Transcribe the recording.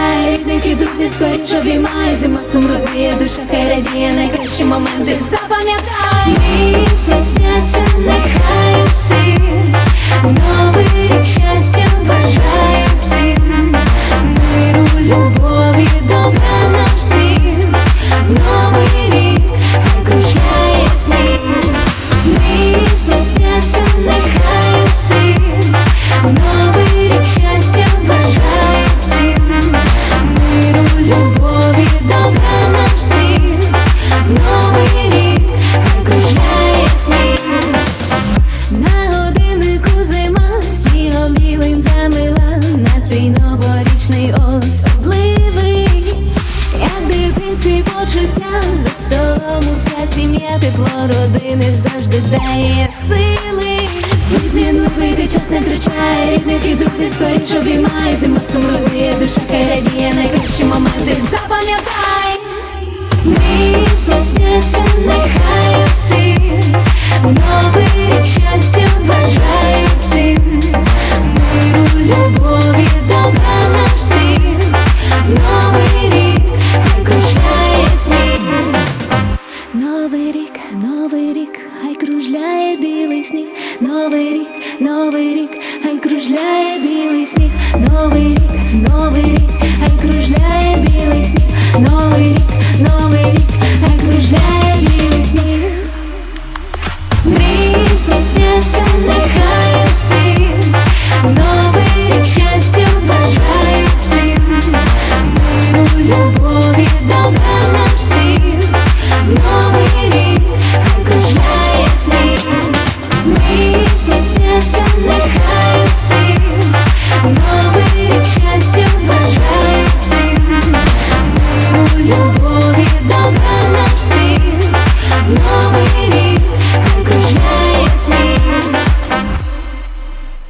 обіймає рідних і друзів, скоріше обіймає Зима сум розвіє душа, хай радіє найкращі моменти запам'ятай. Уся Тепло родини завжди дає сили. Світ мінливий, ти час не втрачає Рідних і друзів скоріш обіймай Зима сум розвіє, душа хай радіє Найкращі моменти запам'ятай. Ми сняться, нехай усі кружляє білий сніг. Новий рік, новий рік, хай кружляє білий сніг. Новий рік,